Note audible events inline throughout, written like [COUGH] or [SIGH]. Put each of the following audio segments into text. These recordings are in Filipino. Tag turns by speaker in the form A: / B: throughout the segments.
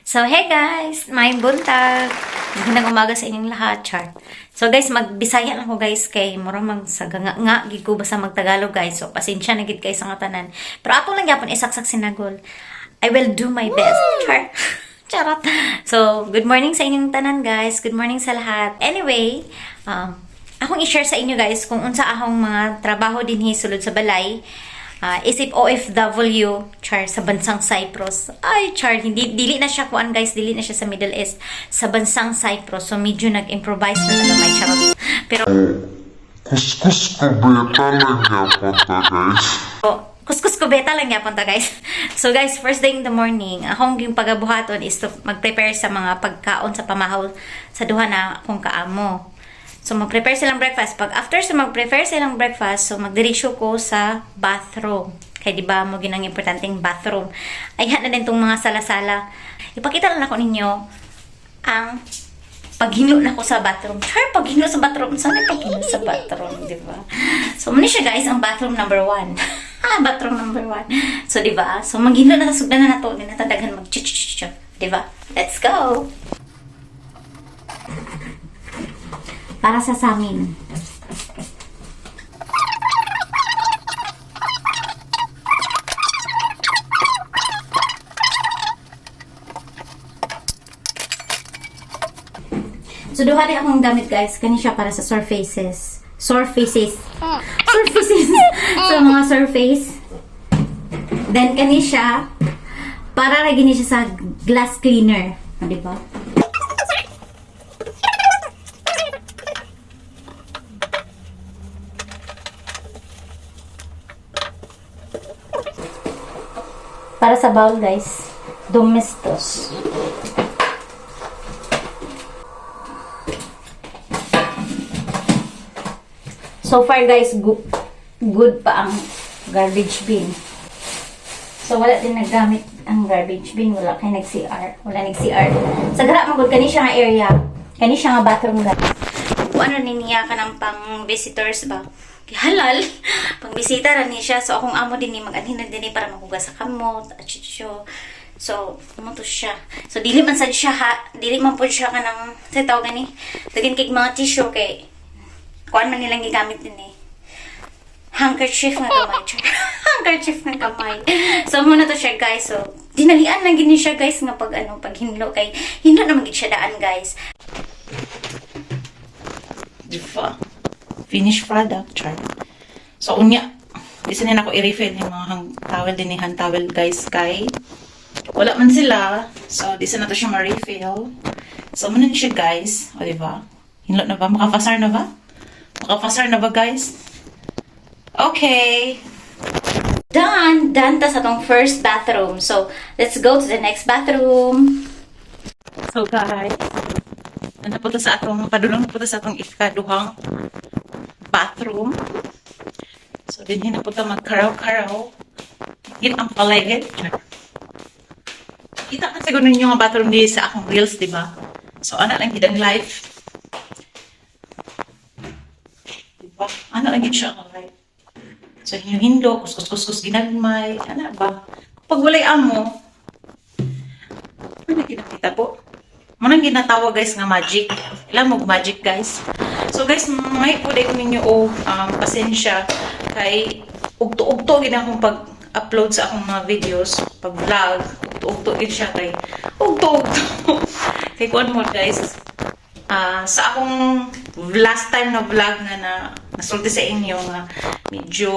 A: So, hey guys! May buntag! Magandang umaga sa inyong lahat, char. So, guys, magbisaya lang ko, guys, kay mura mag sa nga nga gid ko basta magtagalog, guys. So, pasensya na gid kay sa nga tanan. Pero ato lang gyapon isaksak sinagol. I will do my best, char. [LAUGHS] Charot. So, good morning sa inyong tanan, guys. Good morning sa lahat. Anyway, um, akong i-share sa inyo, guys, kung unsa akong mga trabaho din sulod sa balay. Ah, isip OFW, char, sa bansang Cyprus. Ay, char, hindi, dili na siya kuan guys, dili na siya sa Middle East, sa bansang Cyprus. So, medyo nag-improvise na na may charot. Pero,
B: Kuskus ko beta lang yapon ta guys.
A: oh, kuskus ko beta lang yapon ta guys. So guys, first day in the morning, akong yung pagabuhaton is to mag-prepare sa mga pagkaon sa pamahaw sa duha na akong kaamo. So mag-prepare silang breakfast. Pag after sa mag-prepare silang breakfast, so magdiretso ko sa bathroom. Kaya di ba mo ginang importanteng bathroom. Ayan na din tong mga sala-sala. Ipakita lang ako ninyo ang paghinlo na ko sa bathroom. Char, paghinlo sa bathroom. Yung paghinlo sa bathroom, di ba? So, muna siya guys, ang bathroom number one. [LAUGHS] ah, bathroom number one. So, di ba? So, maghinlo na sa sugdan na nato. Di na tadaghan mag Di ba? Let's go! Para sa samin. So, duha rin akong gamit guys. Kani siya para sa surfaces. Surfaces. Surfaces. [LAUGHS] so, mga surface. Then, kani siya para lagi niya siya sa glass cleaner. O, di ba? Para sa bowl guys. Domestos. So far guys, good, good pa ang garbage bin. So wala din naggamit ang garbage bin, wala kay nag-CR, wala nag-CR. Sa gara magud kani siya nga area, kani siya nga bathroom guys. Kung ano ni niya ka ng pang visitors ba? Halal, pang bisita ra ni siya. So akong amo din ni mag-anhin na din ni para magugas sa kamot, at chucho. So, ano to siya? So, dili man sad siya ha, dili man po siya ka ng, sa tawag gani, dagin kay mga tissue kay, kuan man nilang gigamit din eh. Handkerchief nga. Char. [LAUGHS] Handkerchief nga kamay. So, muna to siya, guys. So, dinalian lang gini siya, guys, nga pag, ano, pag hinlo kay, hinlo naman gid siya daan, guys.
C: Diba? Finished product, char. So, unya, isa na ako i-refill yung mga hang towel din ni hand towel, guys, kay wala man sila. So, di na to siya ma-refill. So, muna siya, guys. O, diba? Hinlo na ba? Makafasar na ba? Makafasar na ba, guys? Okay.
A: Done! Done ta sa tong first bathroom. So, let's go to the next bathroom.
C: So, guys, ano po sa atong, padulong po sa atong ikaduhang bathroom. So, din na po magkaraw-karaw. Hit ang paligid. Kita ka siguro ninyo nga bathroom di sa akong reels, di ba? So, ano lang gid ang life. Di ba? Ano lang gid siya ang life. So, hindo, kuskus-kuskus ginagmay. Ano ba? Kapag walay amo, ano ginakita po? Manang ginatawag guys nga magic. Ilan mo magic guys? So guys, may po ko ninyo o um, pasensya. Kay ugto-ugto gina akong pag-upload sa akong mga videos, pag-vlog, ugto-ugto gid siya kay ugto-ugto. [LAUGHS] kay kuan mo guys, ah sa akong last time na vlog nga na nasulti sa inyo nga medyo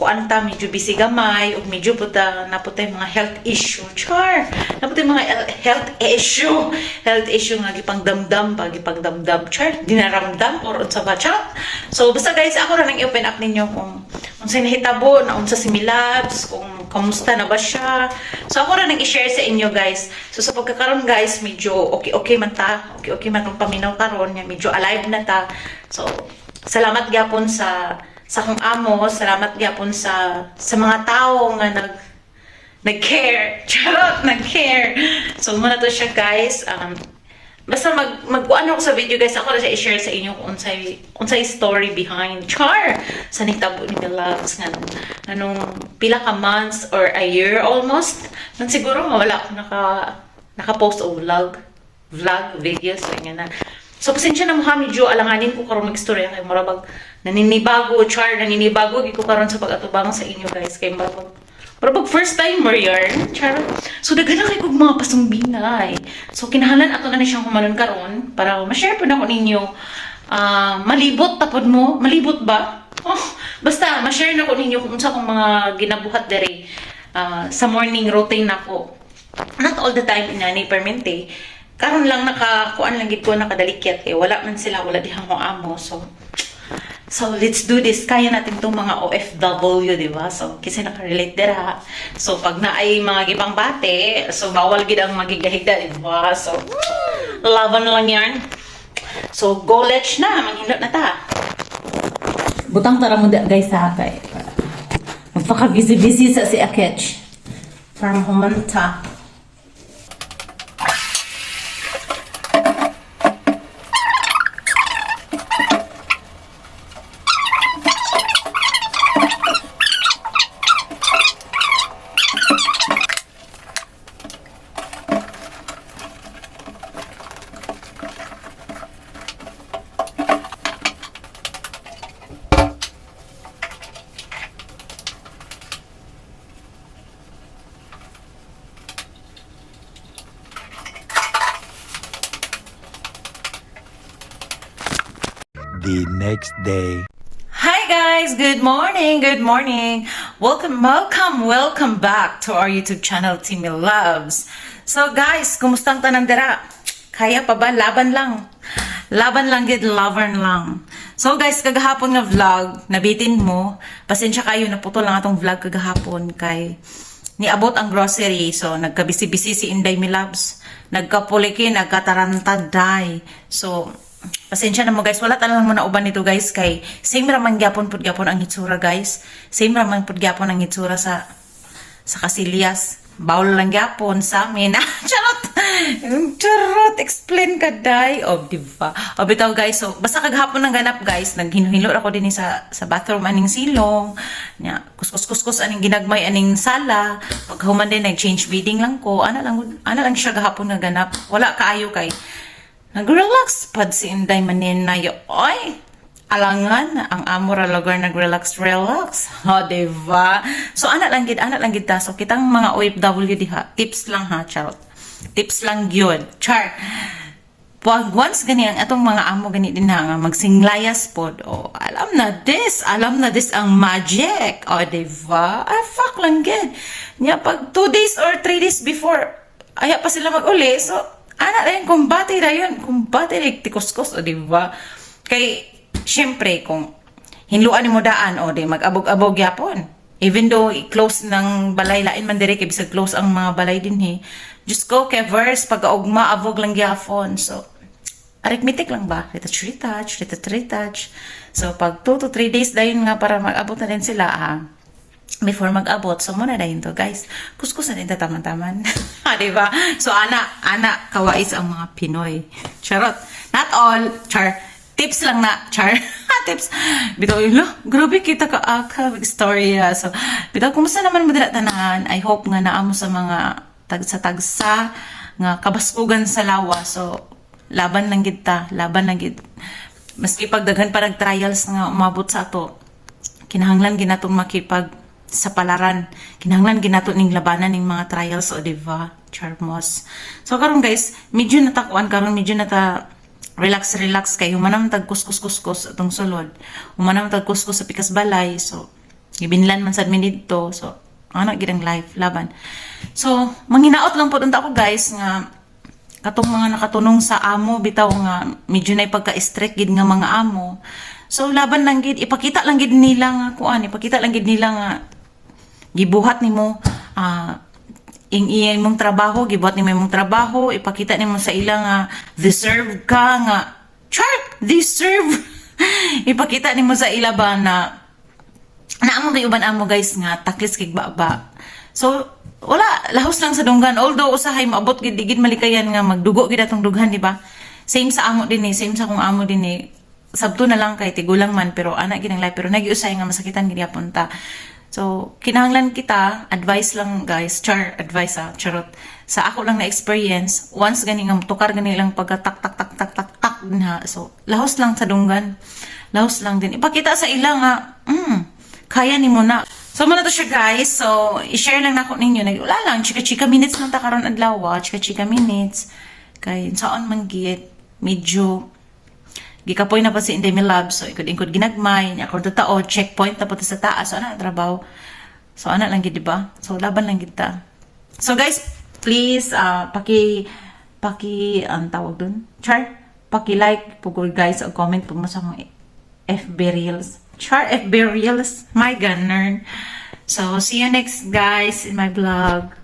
C: kuan ta medyo busy gamay ug medyo puta naputay mga health issue. Char! Naputay mga health issue. Health issue nga gipang damdam pa gipang damdam char dinaramdam or unsa ba? Char! So basta guys ako ra nang i-open up ninyo kung unsay nahitabo na unsa si Milabs kung kamusta na ba siya. So ako ra nang i-share sa inyo guys. So sa pagkakaroon guys medyo okay okay man ta. Okay okay man tong paminaw karon nga medyo alive na ta. So salamat gyapon sa sa akong amo, salamat gyapon sa sa mga tao nga nag nag-care. [LAUGHS] Charot, nag-care. So, muna to siya, guys. Um, basta mag, mag ano ako sa video, guys. Ako na siya i-share sa inyo kung unsay, unsay story behind Char. Sa nitabo ni Loves nga anong pila ka months or a year almost. Nang siguro, wala ako naka
A: naka-post og vlog, vlog, videos, so nga na. So, pasensya na mo ha, medyo alanganin ko karon mag-istorya kay murabag naninibago, char, naninibago, gi ko karon sa pag-atubang sa inyo guys, kay murabag Murabag first timer yarn, char. So, daghan na kay kog mga pasumbingay. So, kinahanglan ato na ni siyang humanon karon para ma-share po na ko ninyo. Ah, malibot tapod mo, malibot ba? Oh, basta ma-share na ko ninyo kung unsa kong mga ginabuhat dere ah, sa morning routine nako not all the time inani permente karon lang nakakuan lang gid ko nakadalikyat kay wala man sila wala dihang mo amo so So, let's do this. Kaya natin itong mga OFW, di ba? So, kasi nakarelate dira. So, pag na ay mga gibang bate, so, bawal gid ang magigahigda, di ba? So, laban lang yan. So, go let's na. Manghindot na ta. Butang tara mo da, guys, ha, kay. Magpaka-busy-busy sa si Akech. Para humanta.
D: The next day.
A: Hi guys, good morning, good morning. Welcome, welcome, welcome back to our YouTube channel, Timmy Loves. So guys, kumusta ang tanang dira? Kaya pa ba? Laban lang. Laban lang gid, lover lang. So guys, kagahapon nga vlog, nabitin mo. Pasensya kayo, naputol lang atong vlog kagahapon kay niabot ang grocery. So, nagkabisi-bisi si Inday Mi Loves. Nagkapuliki, nagkatarantad day. So, pasensya na mo guys. Wala talagang mo na uban nito guys. Kay same raman gyapon pud gyapon ang hitsura guys. Same raman pud gyapon ang hitsura sa sa kasilyas. Bawal lang gyapon sa amin. [LAUGHS] Ah, Charot! Charot! Explain ka, day. O, di ba? O, bitaw, guys. So, basta kaghapon ng ganap, guys. Naghinuhilo ako din sa, sa bathroom aning silong. Nya, kuskus-kuskus aning ginagmay aning sala. Pag human din, nag-change bedding lang ko. Ana lang, ana lang siya gahapon nga ganap. Wala kaayo kay. Nag-relax pad si Inday manin na. Oy! alangan ang amo ra lugar nag-relax relax. [LAUGHS] Ha diba? So ana lang gid ana lang gid ta. So kitang mga OFW diha tips lang ha charot. Tips lang gyud char pag once gani ang atong mga amo gani din ha nga magsinglayas pod. O alam na this alam na this ang magic. O diba? Ah fuck lang gid. Nya pag 2 days or 3 days before aya pa sila mag-uli so ana rin kumbati ra yun. Kumbati rin tikuskus o diba kay syempre kung hinluan mo daan o di mag-abog-abog yapon. Even though i-close ng balay lain man dire kay bisag close ang mga balay din he. Just go kay verse pag ugma abog lang gyapon so arithmetic lang ba? Retouch retouch retouch retouch so pag 2 to 3 days dayon nga para mag-abot na din sila ah before mag-abot. So muna dayon to guys. Kuskus na din ta taman-taman. [LAUGHS] Ah di ba so ana ana kawais ang mga Pinoy. Charot. Not all char tips lang na char [LAUGHS] tips. Bitaw yun lo grabe kita ka aka storya so bitaw kumusta naman mo tanan i hope nga naamo sa mga tagsa-tagsa nga kabaskugan sa lawa. So laban lang gid laban lang gid. Maski pagdaghan pa nag trials nga umabot sa ato kinahanglan ginatong makipag sa palaran. Kinahanglan ginato ning labanan ning mga trials o diva charmos? So karon guys medyo natakuan karon medyo nata relax relax kay humanam tag kuskus kuskus atong sulod. Humanam tag kuskus sa pikas balay. So gibinlan man sad mi didto. So ano gid ang life laban. So manghinaot lang po unta ako guys nga katong mga nakatunong sa amo bitaw nga medyo na pagka-strict gid nga mga amo. So laban lang gid ipakita lang gid nila nga kuan ipakita lang gid nila nga gibuhat nimo ah ing iyang mong trabaho gibuhat nimo imong trabaho ipakita nimo sa ila nga deserve ka nga. Char deserve. [LAUGHS] Ipakita nimo sa ila ba na naamong kay uban amo guys nga taklis kig baba so wala lahos lang sa dunggan. Although usahay maabot gid digid malikayan nga magdugo gid atong dughan di ba? Same sa amo din eh same sa kong amo din eh. Sabto na lang kay tigulang man pero ana gid ang life. Pero nagiusay nga masakitan gid ta So, kinahanglan kita, advice lang guys, char, advice ha, charot. Sa ako lang na experience, once gani nga tukar gani lang pagka tak tak tak tak tak tak na. So, lahos lang sa dunggan. Lahos lang din. Ipakita sa ilang nga, mm, kaya ni mo na. So, muna to siya guys. So, i-share lang na ako ninyo. Nag, wala lang, chika-chika minutes lang ta karon adlaw. ah. Chika-chika minutes. Kay, saan man git, medyo gikapoy na pa si Inday Lab so ikod ikod ginagmay nya kung totoo checkpoint na po ta sa taas so ana trabaho. So ana lang di ba? So laban lang gid ta. So guys please uh, paki paki ang tawag dun? Char paki like pugol guys o comment mo sa mga FB Reels. Char FB Reels my gunner. So see you next guys in my vlog